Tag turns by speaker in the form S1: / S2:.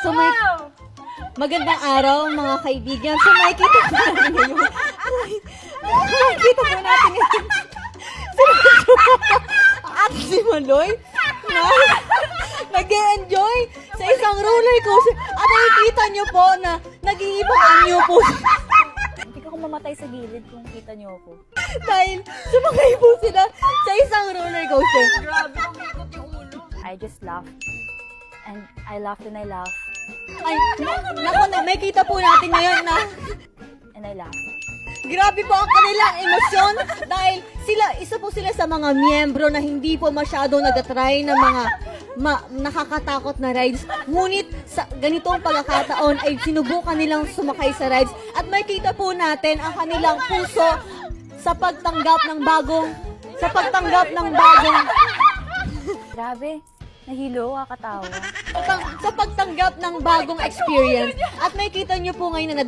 S1: So may magandang araw mga kaibigan. So makikita po natin ngayon. Makikita po natin ngayon. At si Maloy na nag-enjoy sa isang roller coaster. At nakikita niyo po na nag-iibang anyo po
S2: Hindi ko mamatay sa gilid kung kita niyo ako.
S1: dahil sumakay po sila sa isang roller coaster.
S2: I just laughed. And I laughed and I laughed.
S1: Ay, naku, na, may kita po natin ngayon na
S2: And I laughed.
S1: Grabe po ang kanilang emosyon dahil sila, isa po sila sa mga miyembro na hindi po masyado nag-try ng mga ma- nakakatakot na rides. Ngunit sa ganitong pagkakataon ay sinubukan nilang sumakay sa rides at makita po natin ang kanilang puso sa pagtanggap ng bagong sa pagtanggap ng bagong
S2: Grabe. Nahilo, kakatawa.
S1: pag- sa pagtanggap ng bagong experience. At makita niyo po ngayon na